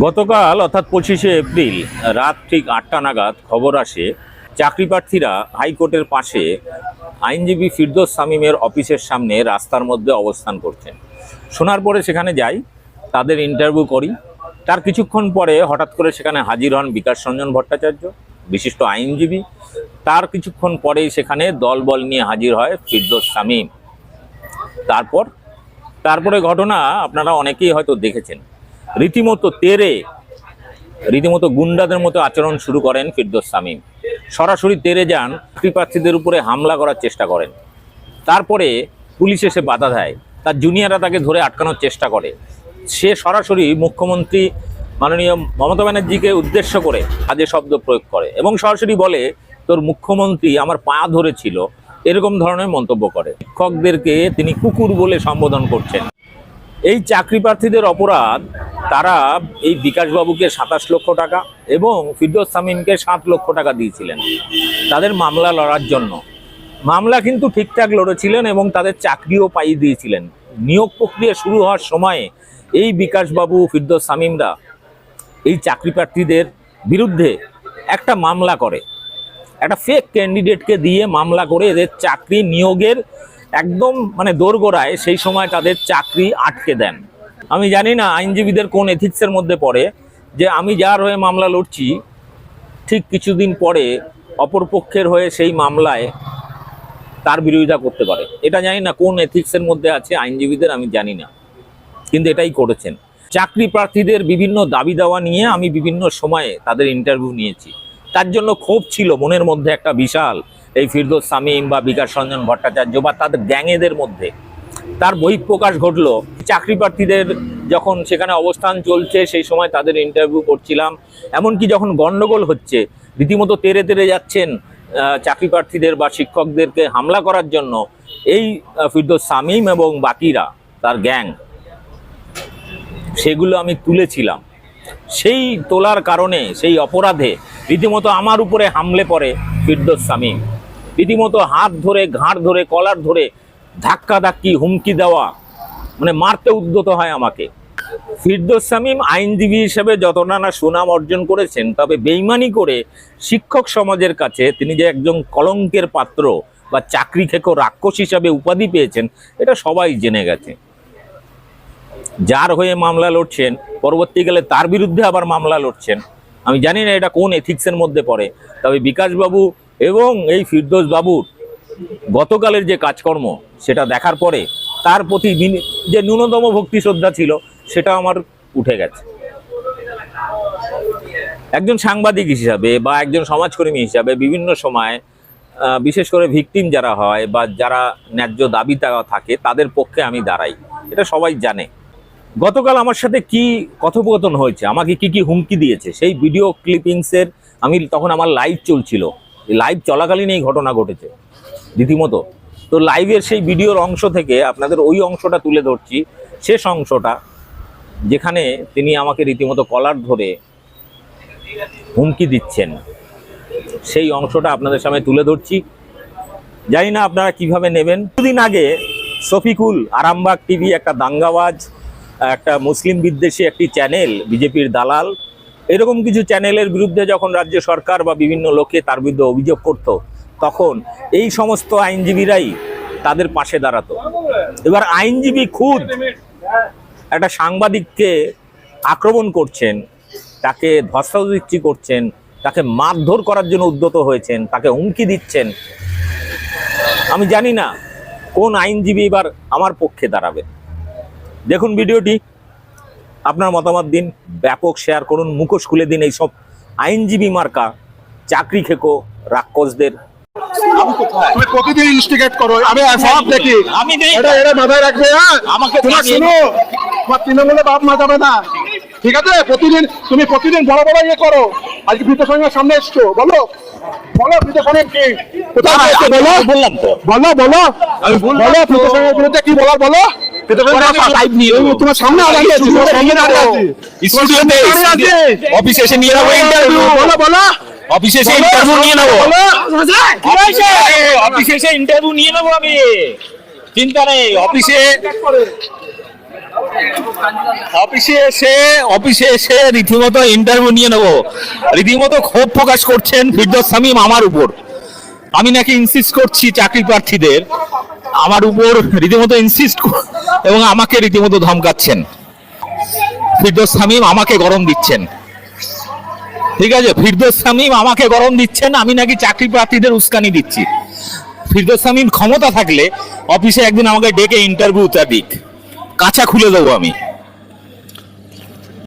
গতকাল, অর্থাৎ পঁচিশে এপ্রিল, রাত ঠিক আটটা নাগাদ খবর আসে, চাকরি প্রার্থীরা হাইকোর্টের পাশে আইনজীবী ফিরদোস সামিমের অফিসের সামনে রাস্তার মধ্যে অবস্থান করছেন। শোনার পরে সেখানে যাই, তাদের ইন্টারভিউ করি। তার কিছুক্ষণ পরে হঠাৎ করে সেখানে হাজির হন বিকাশ রঞ্জন ভট্টাচার্য, বিশিষ্ট আইনজীবী। তার কিছুক্ষণ পরেই সেখানে দলবল নিয়ে হাজির হয় ফিরদোস সামিম তারপর, তারপরে ঘটনা আপনারা অনেকেই হয়তো দেখেছেন। রীতিমতো তেরে, রীতিমতো গুন্ডাদের মতো আচরণ শুরু করেন ফিরদোস সামিম সরাসরি তেরে যান চাকরিপ্রার্থীদের উপরে হামলা করার চেষ্টা করেন। তারপরে পুলিশ এসে বাধা দেয়। তার জুনিয়ররা তাকে ধরে আটকানোর চেষ্টা করে। সে সরাসরি মুখ্যমন্ত্রী মাননীয় মমতা ব্যানার্জিকে উদ্দেশ্য করে আজে শব্দ প্রয়োগ করে এবং সরাসরি বলে, তোর মুখ্যমন্ত্রী আমার পা ধরেছিল। এরকম ধরনের মন্তব্য করে। শিক্ষকদেরকে তিনি কুকুর বলে সম্বোধন করছেন। এই চাকরি প্রার্থীদের অপরাধ, তারা এই বিকাশবাবুকে সাতাশ লক্ষ টাকা এবং ফিরদোস সামিমকে সাত লক্ষ টাকা দিয়েছিলেন। তাদের মামলা লড়ার জন্য। মামলা কিন্তু ঠিকঠাক লড়েছিলেন এবং তাদের চাকরিও পাইয়ে দিয়েছিলেন। নিয়োগ প্রক্রিয়া শুরু হওয়ার সময়ে এই বিকাশবাবু, ফিরদোস সামিমরা এই চাকরি প্রার্থীদের বিরুদ্ধে একটা মামলা করে। একটা ফেক ক্যান্ডিডেটকে দিয়ে মামলা করে এদের চাকরি নিয়োগের একদম মানে দোরগোড়ায় সেই সময় তাদের চাকরি আটকে দেন। আমি জানি না আইনজীবীদের কোন এথিক্সের মধ্যে পড়ে যে আমি যার হয়ে মামলা লড়ছি, ঠিক কিছুদিন পরে অপরপক্ষের হয়ে সেই মামলায় তার বিরোধিতা করতে পারে। এটা জানি না কোন এথিক্সের মধ্যে আছে, আইনজীবীদের আমি জানি না। কিন্তু এটাই করেছেন। চাকরি প্রার্থীদের বিভিন্ন দাবি দেওয়া নিয়ে আমি বিভিন্ন সময়ে তাদের ইন্টারভিউ নিয়েছি। তার জন্য ক্ষোভ ছিল, মনের মধ্যে একটা বিশাল এই ফিরদোস সামিম বা বিকাশ রঞ্জন ভট্টাচার্য বা তাদের গ্যাংয়েদের মধ্যে। তার বহিঃপ্রকাশ ঘটলো। চাকরি প্রার্থীদের যখন সেখানে অবস্থান চলছে, সেই সময় তাদের ইন্টারভিউ করছিলাম। এমনকি যখন গণ্ডগোল হচ্ছে, রীতিমতো তেরে তেরে যাচ্ছেন চাকরি প্রার্থীদের বা শিক্ষকদেরকে হামলা করার জন্য এই ফিরদোস সামিম এবং বাকিরা, তার গ্যাং, সেগুলো আমি তুলেছিলাম। সেই তোলার কারণে, সেই অপরাধে রীতিমতো আমার উপরে হামলে পড়ে ফিরদোস সামিম রীতিমতো হাত ধরে, ঘাড় ধরে, কলার ধরে ধাক্কা ধাক্কি, হুমকি দেওয়া মানে মারতে উদ্যত হয় আমাকে। ফিরদোস সামিম আইনজীবী হিসেবে যত না সুনাম অর্জন করেছেন, তবে বেইমানি করে শিক্ষক সমাজের কাছে তিনি যে একজন কলঙ্কের পাত্র বা চাকরি খেকো রাক্ষস হিসাবে উপাধি পেয়েছেন, এটা সবাই জেনে গেছে। যার হয়ে মামলা লড়ছেন, পরবর্তীকালে তার বিরুদ্ধে আবার মামলা লড়ছেন। আমি জানি না এটা কোন এথিক্সের মধ্যে পড়ে, তবে বিকাশবাবু এবং এই ফিরদোস বাবুর গতকালের যে কাজকর্ম, সেটা দেখার পরে তার প্রতি যে ন্যূনতম ভক্তি শ্রদ্ধা ছিল, সেটা আমার উঠে গেছে। একজন সাংবাদিক হিসাবে বা একজন সমাজকর্মী হিসাবে বিভিন্ন সময় বিশেষ করে ভিকটিম যারা হয় বা যারা ন্যায্য দাবি থাকে, তাদের পক্ষে আমি দাঁড়াই। এটা সবাই জানে। গতকাল আমার সাথে কি কথোপকথন হয়েছে, আমাকে কি কি হুমকি দিয়েছে, সেই ভিডিও ক্লিপিংসের আমি তখন আমার লাইভ চলছিল। লাইভ চলাকালীন এই ঘটনা ঘটেছে, রীতিমতো। তো লাইভের সেই ভিডিওর অংশ থেকে আপনাদের ওই অংশটা তুলে ধরছি। শেষ অংশটা, যেখানে তিনি আমাকে রীতিমতো কলার ধরে হুমকি দিচ্ছেন। সেই অংশটা আপনাদের সামনে তুলে ধরছি। জানি না আপনারা কীভাবে নেবেন। দুদিন আগে শফিকুল আরামবাগ টিভি একটা দাঙ্গাবাজ, একটা মুসলিম বিদ্বেষী একটি চ্যানেল বিজেপির দালাল এরকম কিছু চ্যানেলের বিরুদ্ধে যখন রাজ্য সরকার বা বিভিন্ন লোকে তার বিরুদ্ধে অভিযোগ করত, তখন এই সমস্ত আইনজীবীরাই তাদের পাশে দাঁড়াতো। এবার আইনজীবী খুদ একটা সাংবাদিককে আক্রমণ করছেন, তাকে ধস্তাধস্তি করছেন, তাকে মারধর করার জন্য উদ্যত হয়েছেন, তাকে হুমকি দিচ্ছেন। আমি জানি না কোন আইনজীবী এবার আমার পক্ষে দাঁড়াবে। দেখুন ভিডিওটি। আপনার মতামত দিন ব্যাপক শেয়ার করুন মুখোশ খুলে দিন এইসব আইনজীবী মার্কা চাকরি খেকো রাক্ষসদের। তুমি প্রতিদিন ইনস্টিগেট করো আমি সব দেখি। আমি এটা এটা মাথায় রাখবে হ্যাঁ? আমাকে তোমার জানিয়ে- তোমার তৃণমূলে বাপ মা যাবে না। ঠিক আছে? প্রতিদিন তুমি প্রতিদিন বড় বড় ইয়ে করো। আজকে সঙ্গের সামনে এসছো বলো। বলো বিদ্যুৎ সঙ্গে কি? কোথায় বলো? বললাম তো। বলো বলো। বলো বিরুদ্ধে কি বলার বলো? বিদ্যুৎ সঙ্গের পরে আমি live নিয়ে নেব। তোমার সামনে দাঁড়িয়ে আছি তোমার সামনে দাঁড়িয়ে আছি। স্টুডিওতে অফিসে এসে নিয়ে নেব ইন্টারভিউ বলো বলো অফিসে এসে ইন্টারভিউ নিয়ে নেব অফিসে অফিসে এসে ইন্টারভিউ নিয়ে নেব আমি। চিন্তা নেই অফিসে অফিসে এসে অফিসে এসে রীতিমতো ইন্টারভিউ নিয়ে নেব রীতিমতো ক্ষোভ প্রকাশ করছেন ফিরদোস সামিম আমার উপর। আমি নাকি ইনসিস্ট করছি চাকরি প্রার্থীদের। আমার উপর রীতিমতো ইনসিস্ট এবং আমাকে রীতিমতো ধমকাচ্ছেন। ফিরদোস সামিম আমাকে গরম দিচ্ছেন। ঠিক আছে? ফিরদোস সামিম আমাকে গরম দিচ্ছেন, আমি নাকি চাকরি প্রার্থীদের উস্কানি দিচ্ছি। ফিরদোস সামিম ক্ষমতা থাকলে অফিসে একদিন আমাকে ডেকে ইন্টারভিউটা দিক। কাঁচা খুলে দেবো আমি।